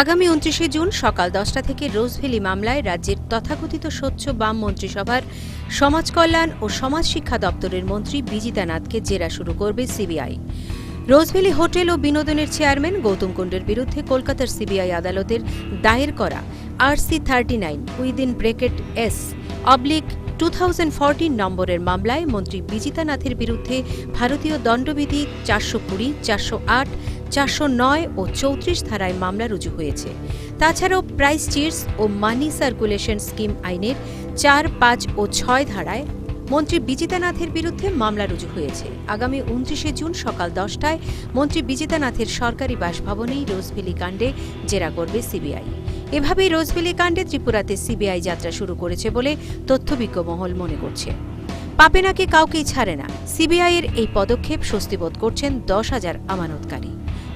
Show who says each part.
Speaker 1: আগামী উনত্রিশে জুন সকাল দশটা থেকে রোজভ্যালি মামলায় রাজ্যের তথাকথিত স্বচ্ছ বাম মন্ত্রিসভার সমাজ কল্যাণ ও সমাজ শিক্ষা দপ্তরের মন্ত্রী বিজিতা নাথকে জেরা শুরু করবে সিবিআই। রোজভ্যালি হোটেল ও বিনোদনের চেয়ারম্যান গৌতম কুণ্ডের বিরুদ্ধে কলকাতার সিবিআই আদালতের দায়ের করা RC thirty nine within bracket S oblique two নম্বরের মামলায় মন্ত্রী বিজিতা নাথের বিরুদ্ধে ভারতীয় দণ্ডবিধি চারশো কুড়ি, চারশো আট চারশো নয় ও চৌত্রিশ ধারায় মামলা রুজু হয়েছে। তাছাড়াও প্রাইস চিটস ও মানি সার্কুলেশন স্কিম আইনের চার, পাঁচ ও ছয় ধারায় মন্ত্রী বিজিতানাথের বিরুদ্ধে মামলা রুজু হয়েছে। আগামী উনত্রিশে জুন সকাল দশটায় মন্ত্রী বিজিতানাথের সরকারি বাসভবনেই রোজভেলি কাণ্ডে জেরা করবে সিবিআই। এভাবেই রোজভেলি কাণ্ডে ত্রিপুরাতে সিবিআই যাত্রা শুরু করেছে বলে তথ্যবিজ্ঞ মহল মনে করছে। পাপে নাকি কাউকেই ছাড়ে না। সিবিআইয়ের এই পদক্ষেপ স্বস্তিবোধ করছেন দশ হাজার আমানতকারী।